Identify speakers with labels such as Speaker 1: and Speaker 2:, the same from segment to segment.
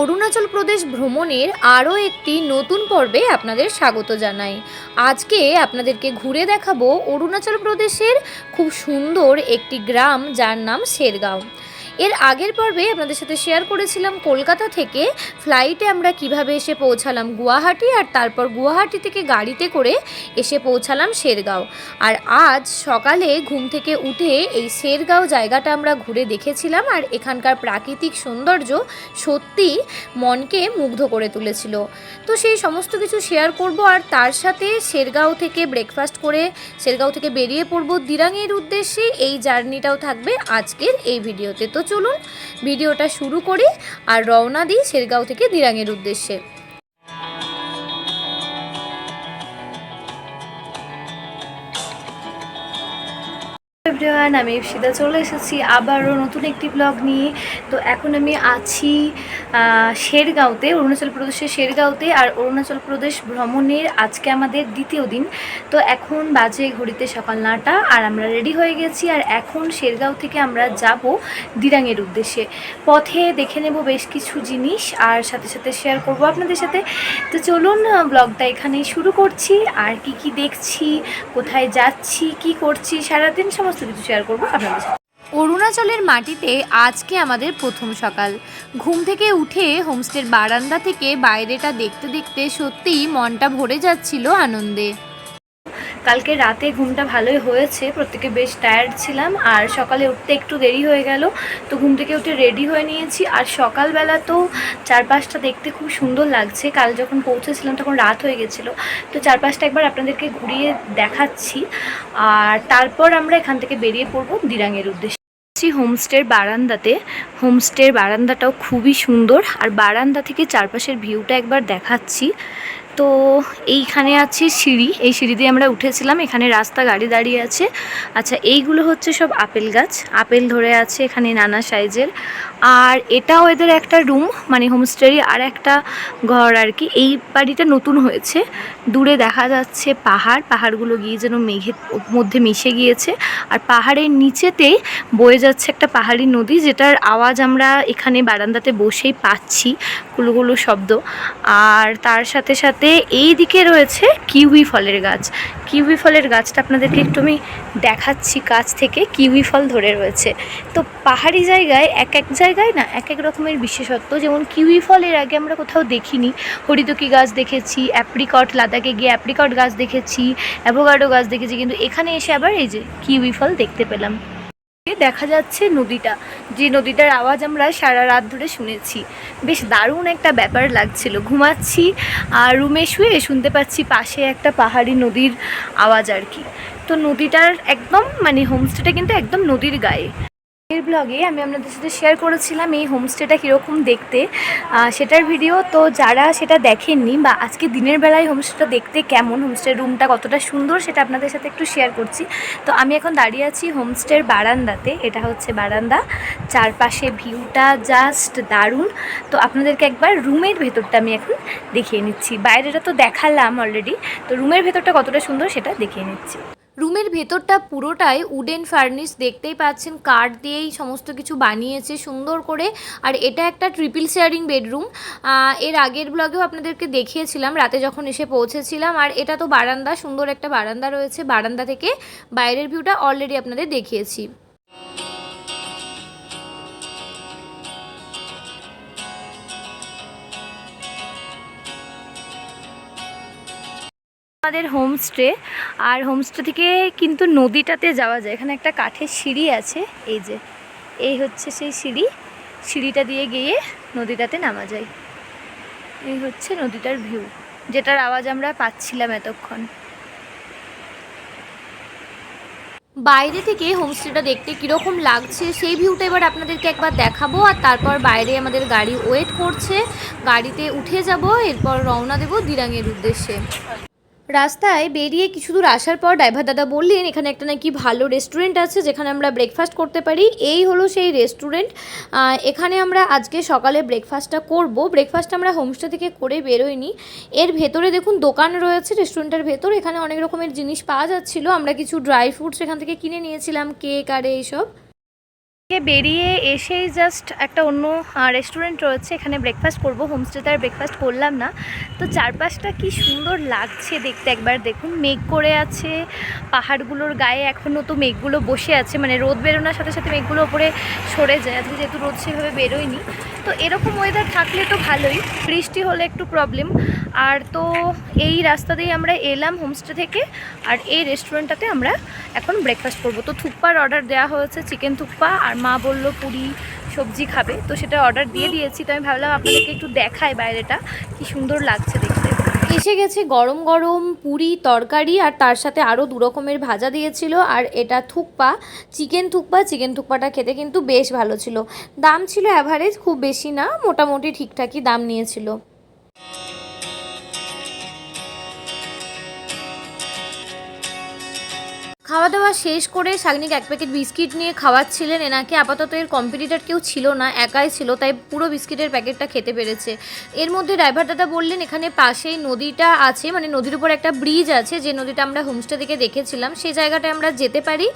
Speaker 1: অরুণাচল প্রদেশ ভ্রমণের আরও একটি নতুন পর্বে আপনাদের স্বাগত জানাই। আজকে আপনাদেরকে ঘুরে দেখাবো অরুণাচল প্রদেশের খুব সুন্দর একটি গ্রাম যার নাম শেরগাঁও। এর আগের পর্বে আপনাদের সাথে শেয়ার করেছিলাম কলকাতা থেকে ফ্লাইটে আমরা কীভাবে এসে পৌঁছালাম গুয়াহাটি আর তারপর গুয়াহাটি থেকে গাড়িতে করে এসে পৌঁছালাম শেরগাঁও। আর আজ সকালে ঘুম থেকে উঠে এই শেরগাঁও জায়গাটা আমরা ঘুরে দেখেছিলাম আর এখানকার প্রাকৃতিক সৌন্দর্য সত্যি মনকে মুগ্ধ করে তুলেছিল। তো সেই সমস্ত কিছু শেয়ার করব আর তার সাথে শেরগাঁও থেকে ব্রেকফাস্ট করে শেরগাঁও থেকে বেরিয়ে পড়ব দিরাংয়ের উদ্দেশ্যে। এই জার্নিটাও থাকবে আজকের এই ভিডিওতে তো চলুন ভিডিওটা শুরু করি আর রওনা দিই শেরগাঁও থেকে দিরাঙের উদ্দেশ্যে। এভরিওয়ান আমি ইপসিতা চলে এসেছি আবারও নতুন একটি ব্লগ নিয়ে। তো এখন আমি আছি শেরগাঁওতে, অরুণাচল প্রদেশের শেরগাঁওতে আর অরুণাচল প্রদেশ ভ্রমণের আজকে আমাদের দ্বিতীয় দিন। তো এখন বাজে ঘড়িতে সকাল নটা আর আমরা রেডি হয়ে গেছি আর এখন শেরগাঁও থেকে আমরা যাব দিরাংয়ের উদ্দেশ্যে। পথে দেখে নেব বেশ কিছু জিনিস আর সাথে সাথে শেয়ার করব আপনাদের সাথে। তো চলুন ব্লগটা এখানেই শুরু করছি। আর কি কি দেখছি, কোথায় যাচ্ছি, কি করছি, সারাদিন সমস্ত কিছু শেয়ার করব আপনাদের সাথে। অরুণাচলের মাটিতে আজকে আমাদের প্রথম সকাল। ঘুম থেকে উঠে হোমস্টের বারান্দা থেকে বাইরেটা দেখতে দেখতে সত্যিই মনটা ভরে যাচ্ছিল আনন্দে। কালকে রাতে ঘুমটা ভালোই হয়েছে, প্রত্যেকে বেশ টায়ার্ড ছিলাম আর সকালে উঠতে একটু দেরি হয়ে গেল, তো ঘুম থেকে উঠে রেডি হয়ে নিয়েছি। আর সকালবেলা তো চারপাশটা দেখতে খুব সুন্দর লাগছে, কাল যখন পৌঁছেছিলাম তখন রাত হয়ে গেছিল, তো চারপাশটা একবার আপনাদেরকে ঘুরিয়ে দেখাচ্ছি। আর তারপর আমরা এখান থেকে বেরিয়ে পড়ব দিরাংয়ের উদ্দেশ্যে। হোমস্টের বারান্দাতে, হোমস্টের বারান্দাটাও খুবই সুন্দর, আর বারান্দা থেকে চারপাশের ভিউটা একবার দেখাচ্ছি। তো এইখানে আছে সিঁড়ি। এই সিঁড়ি দিয়ে আমরা উঠেছিলাম। এখানে রাস্তা গাড়ি দাঁড়িয়ে আছে। আচ্ছা এইগুলো হচ্ছে সব আপেল গাছ। আপেল ধরে আছে এখানে নানা সাইজের। আর এটাও এদের একটা রুম মানে হোমস্টেরই আর একটা ঘর আর কি। এই বাড়িটা নতুন হয়েছে। দূরে দেখা যাচ্ছে পাহাড়। পাহাড়গুলো গিয়ে যেন মেঘের মধ্যে মিশে গিয়েছে। আর পাহাড়ের নিচেতেই বয়ে যাচ্ছে একটা পাহাড়ি নদী, যেটার আওয়াজ আমরা এখানে বারান্দাতে বসেই পাচ্ছি। কুলুকুলু শব্দ। আর তার সাথে সাথে এই দিকে রয়েছে কিউই ফলের গাছ। কিউই ফলের গাছটা আপনাদেরকে একটু আমি দেখাচ্ছি কাছ থেকে, কিউই ফল ধরে রয়েছে। তো পাহাড়ি জায়গায় এক এক জায়গায় না এক এক রকমের বিশেষত্ব, যেমন কিউই ফল এর আগে আমরা কোথাও দেখিনি। হরিদকি গাছ দেখেছি, অ্যাপ্রিকট, লাদাখে গিয়ে অ্যাপ্রিকট গাছ দেখেছি, অ্যাভোগাডো গাছ দেখেছি, কিন্তু এখানে এসে আবার এই যে কিউই ফল দেখতে পেলাম। দেখা যাচ্ছে নদীটা। যে নদীটার আওয়াজ আমরা সারা রাত ধরে শুনেছি। বেশ দারুণ একটা ব্যাপার লাগছিল। ঘুমাচ্ছি আর রুমে শুয়ে শুনতে পাচ্ছি পাশে একটা পাহাড়ি নদীর আওয়াজ আর কি। তো নদীটার একদম মানে হোমস্টেটা কিন্তু একদম নদীর গায়ে। এর ব্লগে আমি আপনাদের সাথে শেয়ার করেছিলাম এই হোমস্টেটা কীরকম দেখতে। সেটার ভিডিও তো যারা সেটা দেখেননি বা আজকে দিনের বেলায় হোমস্টেটা দেখতে কেমন? হোমস্টের রুমটা কতটা সুন্দর সেটা আপনাদের সাথে একটু শেয়ার করছি। তো আমি এখন দাঁড়িয়ে আছি হোমস্টের বারান্দাতে, এটা হচ্ছে বারান্দা। চারপাশে ভিউটা জাস্ট দারুণ। তো আপনাদেরকে একবার রুমের ভেতরটা আমি এখন দেখিয়ে নিচ্ছি। বাইরেটা তো দেখালাম অলরেডি তো রুমের ভেতরটা কতটা সুন্দর সেটা দেখিয়ে নিচ্ছি। রুমের ভেতরটা পুরোটাই উডেন ফার্নিশ দেখতেই পাচ্ছেন। কাঠ দিয়েই সমস্ত কিছু বানিয়েছে সুন্দর করে। আর এটা একটা ট্রিপল শেয়ারিং বেডরুম। এর আগের ব্লগেও আপনাদেরকে দেখিয়েছিলাম, রাতে যখন এসে পৌঁছেছিলাম। আর এটা তো বারান্দা, সুন্দর একটা বারান্দা রয়েছে। বারান্দা থেকে বাইরের ভিউটা অলরেডি আপনাদের দেখিয়েছি। আমাদের হোমস্টে আর হোমস্টে থেকে কিন্তু নদীটাতে যাওয়া যায়। এখানে একটা কাঠের সিঁড়ি আছে, এই যে। এই হচ্ছে সেই সিঁড়ি। সিঁড়িটা দিয়ে গিয়ে নদীটাতে নামা যায়। এই হচ্ছে নদীটার ভিউ যেটার আওয়াজ আমরা পাচ্ছিলাম এতক্ষণ। বাইরে থেকে হোমস্টেটা দেখতে কীরকম লাগছে, সেই ভিউটা এবার আপনাদেরকে একবার দেখাবো, আর তারপর বাইরে আমাদের গাড়ি ওয়েট করছে। গাড়িতে উঠে যাব, এরপর রওনা দেবো দিরাঙের উদ্দেশ্যে। রাস্তায় বেরিয়ে কিছু দূর আসার পর ড্রাইভার দাদা বললেন, এখানে একটা নাকি ভালো রেস্টুরেন্ট আছে যেখানে আমরা ব্রেকফাস্ট করতে পারি। এই হলো সেই রেস্টুরেন্ট এখানে আমরা আজকে সকালে ব্রেকফাস্টটা করব। ব্রেকফাস্ট আমরা হোমস্টে থেকে করে বেরোইনি। এর ভেতরে দেখুন দোকান রয়েছে রেস্টুরেন্টের ভেতর। এখানে অনেক রকমের জিনিস পাওয়া যাচ্ছিল। আমরা কিছু ড্রাই ফ্রুটস এখান থেকে কিনে নিয়েছিলাম কেক আর এইসব। থেকে বেরিয়ে এসেই জাস্ট একটা অন্য রেস্টুরেন্ট রয়েছে। এখানে ব্রেকফাস্ট করব। হোমস্টেতে আর ব্রেকফাস্ট করলাম না। তো চারপাশটা কি সুন্দর লাগছে দেখতে একবার দেখুন। মেঘ করে আছে। পাহাড়গুলোর গায়ে এখনও তো মেঘগুলো বসে আছে। মানে রোদ বেরোনোর সাথে সাথে মেঘগুলো ওপরে সরে যায়। আজকে যেহেতু রোদ সেভাবে বেরোয়নি। তো এরকম ওয়েদার থাকলে তো ভালোই। বৃষ্টি হলে একটু প্রবলেম আর তো এই রাস্তা দিয়ে আমরা এলাম হোমস্টে থেকে। আর এই রেস্টুরেন্টটাতে আমরা এখন ব্রেকফাস্ট করব। তো থুপ্পার অর্ডার দেওয়া হয়েছে। চিকেন থুপ্পা আর মা বলল, পুরি সবজি খাবে। তো সেটা অর্ডার দিয়ে দিয়েছি। তো আমি ভাবলাম আপনাদেরকে একটু দেখায় বাইরেটা। কি সুন্দর লাগছে দেখতে।
Speaker 2: এসে গেছে গরম গরম পুরি তরকারি আর তার সাথে আরও দু রকমের ভাজা দিয়েছিল। আর এটা থুকপা, চিকেন থুকপা। চিকেন থুকপাটা খেতে কিন্তু বেশ ভালো ছিল। দাম ছিল অ্যাভারেজ খুব বেশি না, মোটামুটি ঠিকঠাকই দাম নিয়েছিল। খাওয়া দাওয়া শেষ করে শাগনিক এক প্যাকেট বিস্কিট নিয়ে খাওয়াচ্ছিলেন। এনাকে আপাতত এর কম্পিটিটার কেউ ছিল না, একাই ছিল, তাই পুরো বিস্কিটের প্যাকেটটা খেতে পেরেছে। এর মধ্যে ড্রাইভার দাদা বললেন, এখানে পাশেই নদীটা আছে মানে নদীর উপর একটা ব্রিজ আছে, যে নদীটা আমরা হোমস্টে থেকে দেখেছিলাম, সেই জায়গাটায় আমরা যেতে পারি।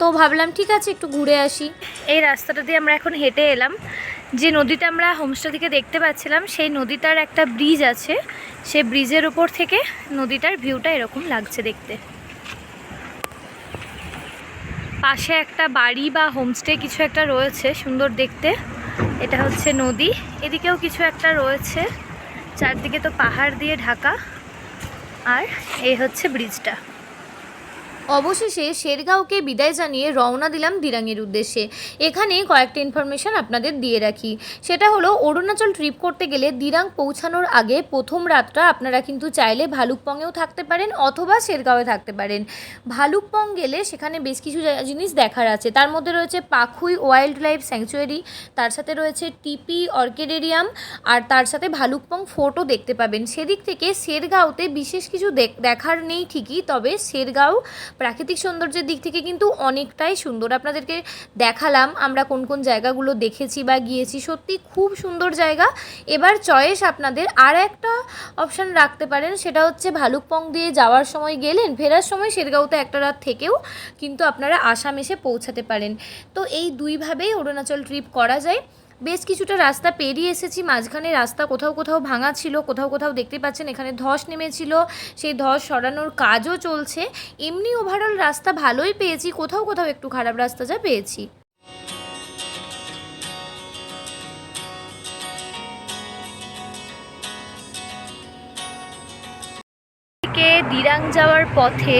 Speaker 2: তো ভাবলাম, ঠিক আছে, একটু ঘুরে আসি।
Speaker 1: এই রাস্তাটা দিয়ে আমরা এখন হেঁটে এলাম। যে নদীটা আমরা হোমস্টে থেকে দেখতে পাচ্ছিলাম, সেই নদীটার একটা ব্রিজ আছে। সেই ব্রিজের উপর থেকে নদীটার ভিউটা এরকম লাগছে দেখতে। পাশে একটা বাড়ি বা হোমস্টে কিছু একটা রয়েছে, সুন্দর দেখতে। এটা হচ্ছে নদী। এদিকেও কিছু একটা রয়েছে। চারদিকে তো পাহাড় দিয়ে ঢাকা। আর এই হচ্ছে ব্রিজটা।
Speaker 2: অবশেষে শেরগাঁওকে বিদায় জানিয়ে রওনা দিলাম দিরাংয়ের উদ্দেশ্যে। এখানে কয়েকটা ইনফরমেশন আপনাদের দিয়ে রাখি। সেটা হলো, অরুণাচল ট্রিপ করতে গেলে দিরাং পৌঁছানোর আগে প্রথম রাতটা আপনারা কিন্তু চাইলে ভালুকপংয়েও থাকতে পারেন অথবা শেরগাঁওয়ে থাকতে পারেন। ভালুকপং গেলে সেখানে বেশ কিছু জিনিস দেখার আছে। তার মধ্যে রয়েছে পাখুই ওয়াইল্ড লাইফ স্যাংচুয়ারি তার সাথে রয়েছে টিপি অর্কিডেরিয়াম, আর তার সাথে ভালুকপং ফোর্টও দেখতে পাবেন। সেদিক থেকে শেরগাঁওতে বিশেষ কিছু দেখ- দেখার নেই ঠিকই, তবে শেরগাঁও প্রাকৃতিক সৌন্দর্যের দিক থেকে কিন্তু অনেকটাই সুন্দর। আপনাদেরকে দেখালাম আমরা কোন কোন জায়গাগুলো দেখেছি বা গিয়েছি। সত্যি খুব সুন্দর জায়গা। এবার চয়েস আপনাদের আর একটা অপশান রাখতে পারেন, সেটা হচ্ছে ভালুকপং দিয়ে যাওয়ার সময় গেলেন, ফেরার সময় শেরগাঁওতে একটা রাত থেকেও কিন্তু আপনারা আসাম এসে পৌঁছাতে পারেন। তো এই দুইভাবেই অরুণাচল ট্রিপ করা যায়। বেশ কিছুটা রাস্তা পেরিয়ে এসেছি। মাঝখানে রাস্তা কোথাও কোথাও ভাঙা ছিল, কোথাও কোথাও দেখতে পাচ্ছেন এখানে ধস নেমেছিল, সেই ধস সরানোর কাজও চলছে। এমনি ওভারঅল রাস্তা ভালোই পেয়েছি, কোথাও কোথাও একটু খারাপ রাস্তা যা পেয়েছি।
Speaker 1: দিরাং যাওয়ার পথে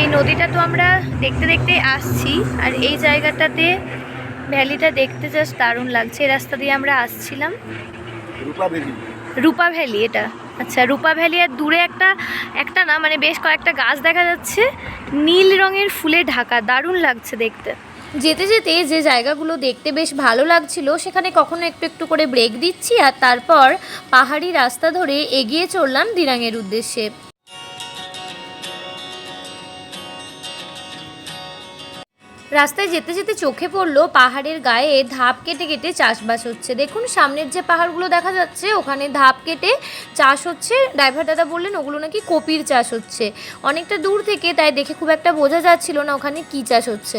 Speaker 1: এই নদীটা তো আমরা দেখতে দেখতে আসছি, আর এই জায়গাটাতে ভ্যালিটা দেখতে জাস্ট দারুণ লাগছে। এই রাস্তা দিয়ে আমরা আসছিলাম।
Speaker 3: রূপা
Speaker 1: ভ্যালি। এটা। আচ্ছা রূপা ভ্যালি আর দূরে একটা একটা না মানে বেশ কয়েকটা গাছ দেখা যাচ্ছে। নীল রঙের ফুলে ঢাকা দারুণ লাগছে দেখতে।
Speaker 2: যেতে যেতে যে জায়গাগুলো দেখতে বেশ ভালো লাগছিল সেখানে কখনো একটু একটু করে ব্রেক দিচ্ছি আর তারপর পাহাড়ি রাস্তা ধরে এগিয়ে চললাম দিরাংয়ের উদ্দেশ্যে। রাস্তায় যেতে যেতে চোখে পড়ল পাহাড়ের গায়ে ধাপ কেটে কেটে চাষবাস হচ্ছে। দেখুন, সামনের যে পাহাড়গুলো দেখা যাচ্ছে, ওখানে ধাপ কেটে চাষ হচ্ছে। ড্রাইভার দাদা বললেন, ওগুলো নাকি কপির চাষ হচ্ছে। অনেকটা দূর থেকে তাই দেখে খুব একটা বোঝা যাচ্ছিল না ওখানে কি চাষ হচ্ছে।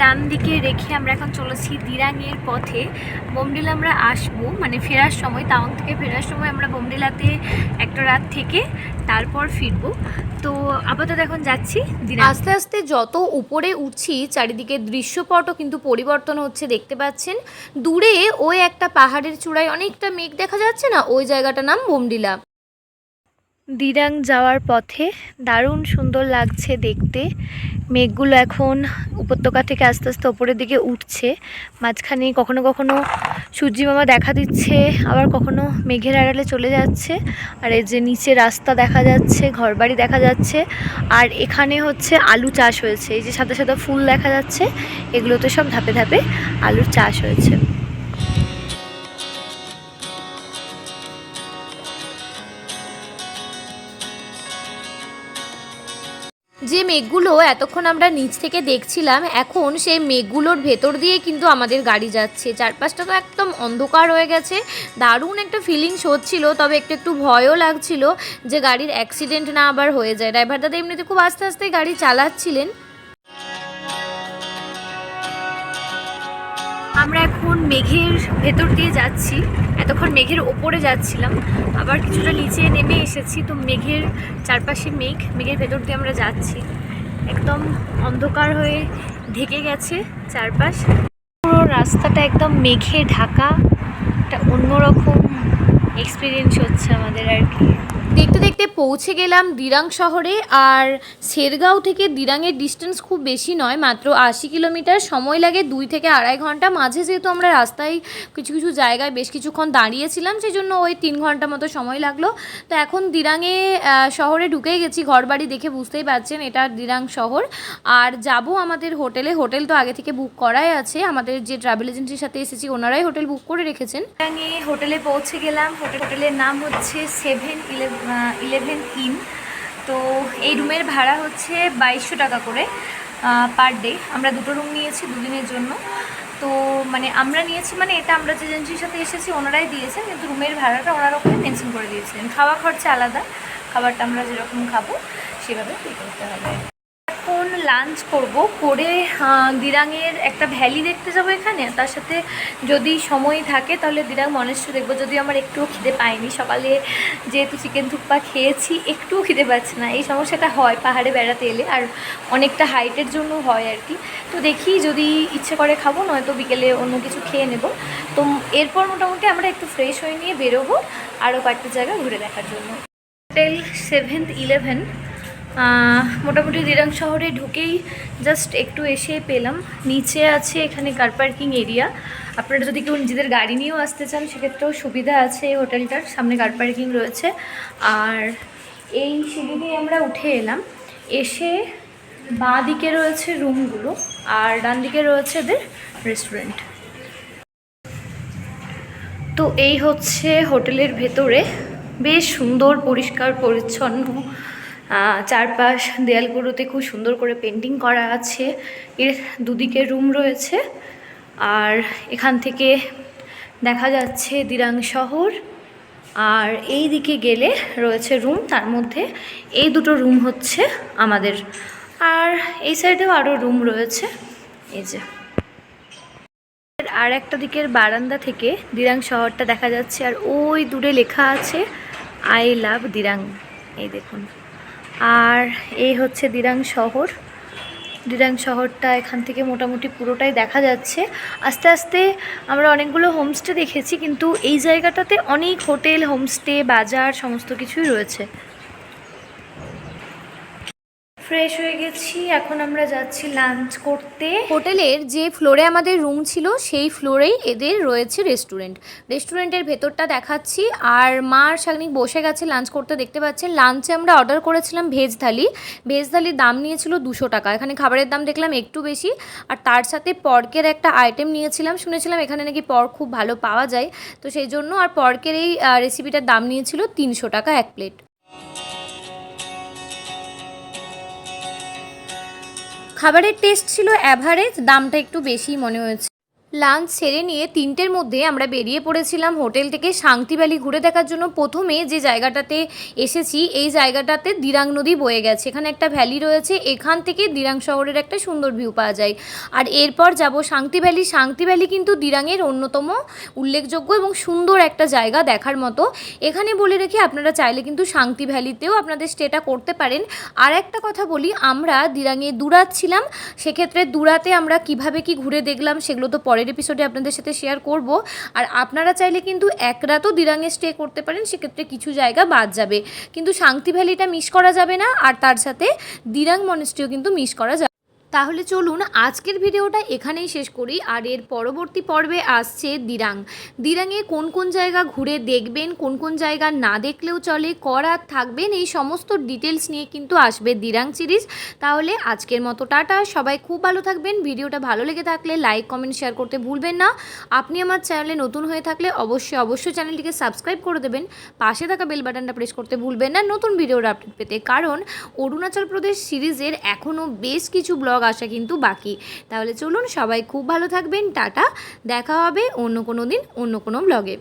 Speaker 1: ডান দিকে রেখে আমরা এখন চলেছি দিরাংয়ের পথে। বোমডিলা আমরা আসব মানে ফেরার সময় টাউন থেকে ফেরার সময় আমরা বোমডিলাতে একটা রাত থেকে তারপর ফিরবো। তো আপাতত এখন যাচ্ছি দিরাং
Speaker 2: আস্তে আস্তে যত উপরে উঠছি চারিদিকে দৃশ্যপটও কিন্তু পরিবর্তন হচ্ছে দেখতে পাচ্ছেন। দূরে ওই একটা পাহাড়ের চূড়ায় অনেকটা মেঘ দেখা যাচ্ছে না ওই জায়গাটার নাম বোমডিলা।
Speaker 1: দিরাং যাওয়ার পথে দারুণ সুন্দর লাগছে দেখতে। মেঘগুলো এখন উপত্যকা থেকে আস্তে আস্তে ওপরের দিকে উঠছে। মাঝখানে কখনো কখনো মামা দেখা দিচ্ছে, আবার কখনো মেঘের আড়ালে চলে যাচ্ছে। আর এই যে নিচে রাস্তা দেখা যাচ্ছে, ঘরবাড়ি দেখা যাচ্ছে, আর এখানে হচ্ছে আলু চাষ হয়েছে। এই যে সাদা সাদা ফুল দেখা যাচ্ছে এগুলোতে সব ধাপে ধাপে আলুর চাষ হয়েছে।
Speaker 2: যে মেঘগুলো এতক্ষণ আমরা নিচ থেকে দেখছিলাম, এখন সেই মেঘগুলোর ভেতর দিয়ে কিন্তু আমাদের গাড়ি যাচ্ছে। চারপাশটা তো একদম অন্ধকার হয়ে গেছে। দারুণ একটা ফিলিংস হচ্ছিল, তবে একটু একটু ভয়ও লাগছিল যে গাড়ির অ্যাক্সিডেন্ট না আবার হয়ে যায়। ড্রাইভার দাদা এমনিতে খুব আস্তে আস্তে গাড়ি চালাচ্ছিলেন।
Speaker 1: আমরা এখন মেঘের ভেতর দিয়ে যাচ্ছি। এতক্ষণ মেঘের ওপরে যাচ্ছিলাম। আবার কিছুটা নিচে নেমে এসেছি। তো মেঘের চারপাশে মেঘ, মেঘের ভেতর দিয়ে আমরা যাচ্ছি। একদম অন্ধকার হয়ে ঢেকে গেছে চারপাশ। পুরো রাস্তাটা একদম মেঘে ঢাকা। একটা অন্যরকম এক্সপিরিয়েন্স হচ্ছে আমাদের আর কি।
Speaker 2: দেখতে দেখতে পৌঁছে গেলাম দিরাং শহরে, আর শেরগাঁও থেকে দিরাংয়ের ডিস্টেন্স খুব বেশি নয়, মাত্র আশি কিলোমিটার। সময় লাগে দুই থেকে আড়াই ঘণ্টা। মাঝে যেহেতু আমরা রাস্তায় কিছু কিছু জায়গায় বেশ কিছুক্ষণ দাঁড়িয়েছিলাম সেই জন্য ওই তিন ঘণ্টা মতো সময় লাগল। তো এখন দিরাংয়ে শহরে ঢুকেই গেছি, ঘরবাড়ি দেখে বুঝতেই পারছেন, এটা দিরাং শহর। আর যাব আমাদের হোটেলে। হোটেল তো আগে থেকে বুক করাই আছে। আমাদের যে ট্রাভেল এজেন্সির সাথে এসেছি, ওনারাই হোটেল বুক করে রেখেছেন।
Speaker 1: আমি হোটেলে পৌঁছে গেলাম। হোটেল হোটেলের নাম হচ্ছে সেভেন ইলেভেন ইন তো এই রুমের ভাড়া হচ্ছে বাইশশো টাকা করে পার ডে আমরা দুটো রুম নিয়েছি দুদিনের জন্য। তো মানে আমরা নিয়েছি মানে এটা আমরা যে এজেন্সির সাথে এসেছি ওনারাই দিয়েছেন, কিন্তু রুমের ভাড়াটা ওনারা ওখানে মেনশন করে দিয়েছিলেন। খাওয়া খরচা আলাদা, খাবারটা আমরা যেরকম খাব সেভাবে পে করতে হবে। এখন লাঞ্চ করব, করে দিরাংয়ের একটা ভ্যালি দেখতে যাব এখানে। তার সাথে যদি সময় থাকে তাহলে দিরাং মনেশ্বর দেখব। যদি আমার একটুও খিদে পাইনি সকালে যেহেতু চিকেন থুপ্পা খেয়েছি, একটুও খিদে পাচ্ছে না। এই সমস্যাটা হয় পাহাড়ে বেড়াতে এলে, আর অনেকটা হাইটের জন্য হয় আর কি। তো দেখি যদি ইচ্ছে করে খাব, নয়তো বিকেলে অন্য কিছু খেয়ে নেব। তো এরপর মোটামুটি আমরা একটু ফ্রেশ হয়ে নিয়ে বেরোবো, আরও কয়েকটা জায়গা ঘুরে দেখার জন্য। হোটেল সেভেন্থ ইলেভেন মোটামুটি দিরাং শহরে ঢুকেই জাস্ট একটু এসে পেলাম। নিচে আছে এখানে কার পার্কিং এরিয়া আপনারা যদি কেউ নিজেদের গাড়ি নিয়েও আসতে চান, সেক্ষেত্রেও সুবিধা আছে এই হোটেলটার। সামনে কার পার্কিং রয়েছে। আর এই সিঁড়ি আমরা উঠে এলাম। এসে বাঁ দিকে রয়েছে রুমগুলো আর ডান দিকে রয়েছে এদের রেস্টুরেন্ট তো এই হচ্ছে হোটেলের ভেতরে। বেশ সুন্দর, পরিষ্কার, পরিচ্ছন্ন চারপাশ দেয়ালগুলোতে খুব সুন্দর করে পেন্টিং করা আছে। এর দুদিকে রুম রয়েছে। আর এখান থেকে দেখা যাচ্ছে দিরাং শহর। আর এই দিকে গেলে রয়েছে রুম তার মধ্যে এই দুটো রুম হচ্ছে আমাদের। আর এই সাইডেও আরও রুম রয়েছে। এই যে। আর একটা দিকের বারান্দা থেকে দিরাং শহরটা দেখা যাচ্ছে। আর ওই দূরে লেখা আছে আই লাভ দিরাং। এই দেখুন। আর এই হচ্ছে দিরাং শহর। দিরাং শহরটা এখান থেকে মোটামুটি পুরোটাই দেখা যাচ্ছে। আস্তে আস্তে আমরা অনেকগুলো হোমস্টে দেখেছি, কিন্তু এই জায়গাটাতে অনেক হোটেল হোমস্টে বাজার, সমস্ত কিছুই রয়েছে। ফ্রেশ হয়ে গেছি, এখন আমরা যাচ্ছি লাঞ্চ করতে।
Speaker 2: হোটেলের যে ফ্লোরে আমাদের রুম ছিল, সেই ফ্লোরেই এদের রয়েছে রেস্টুরেন্ট রেস্টুরেন্টের ভেতরটা দেখাচ্ছি, আর মা আর শাগনিক বসে গেছে লাঞ্চ করতে, দেখতে পাচ্ছেন লাঞ্চে আমরা অর্ডার করেছিলাম ভেজ থালি। ভেজ থালির দাম নিয়েছিল দুশো টাকা, এখানে খাবারের দাম দেখলাম একটু বেশি। আর তার সাথে পর্কের একটা আইটেম নিয়েছিলাম, শুনেছিলাম এখানে নাকি পর্ক খুব ভালো পাওয়া যায়। তো সেই জন্য আর পর্কের এই রেসিপিটার দাম নিয়েছিল তিনশো টাকা এক প্লেট খাবারের টেস্ট ছিল অ্যাভারেজ দামটা একটু বেশি মনে হয়েছে। লাঞ্চ সেরে নিয়ে তিনটের মধ্যে আমরা বেরিয়ে পড়েছিলাম হোটেল থেকে শান্তি ভ্যালি ঘুরে দেখার জন্য। প্রথমে যে জায়গাটাতে এসেছি, এই জায়গাটাতে দিরাং নদী বয়ে গেছে। এখানে একটা ভ্যালি রয়েছে, এখান থেকে দিরাং শহরের একটা সুন্দর ভিউ পাওয়া যায়। আর এরপর যাব শান্তি ভ্যালি। কিন্তু দিরাংয়ের অন্যতম উল্লেখযোগ্য এবং সুন্দর একটা জায়গা দেখার মতো। এখানে বলে রেখে, আপনারা চাইলে কিন্তু শান্তি ভ্যালিতেও আপনাদের স্টেটা করতে পারেন। আর একটা কথা বলি, আমরা দিরাঙে দুরাত ছিলাম। সেক্ষেত্রে দুরাতে আমরা কীভাবে কি ঘুরে দেখলাম সেগুলো তো পরের এপিসোডে আপনাদের সাথে শেয়ার করব। আর আপনারা চাইলে কিন্তু এক রাতও দিরাঙে স্টে করতে পারেন, সেক্ষেত্রে কিছু জায়গা বাদ যাবে। কিন্তু শান্তি ভ্যালিটা মিস করা যাবে না, আর তার সাথে দিরাং মনেস্ট্রিও কিন্তু মিস করা যাবে। তাহলে চলুন আজকের ভিডিওটা এখানেই শেষ করি, আর এর পরবর্তী পর্বে আসছে দিরাং। দিরাংয়ে কোন কোন জায়গা ঘুরে দেখবেন, কোন কোন জায়গা না দেখলেও চলে করার থাকবেন, এই সমস্ত ডিটেলস নিয়ে কিন্তু আসবে দিরাং সিরিজ তাহলে আজকের মতো টাটা, সবাই খুব ভালো থাকবেন, ভিডিওটা ভালো লেগে থাকলে লাইক কমেন্ট শেয়ার করতে ভুলবেন না। আপনি আমার চ্যানেলে নতুন হয়ে থাকলে অবশ্যই অবশ্যই চ্যানেলটিকে সাবস্ক্রাইব করে দেবেন, পাশে থাকা বেল বাটনটা প্রেস করতে ভুলবেন না, নতুন ভিডিওর আপডেট পেতে। কারণ অরুণাচল প্রদেশ সিরিজের এখনও বেশ কিছু ব্লগ আসা কিন্তু বাকি। তাহলে চলুন সবাই খুব ভালো থাকবেন, টাটা। দেখা হবে অন্য কোনো দিন, অন্য কোনো ব্লগে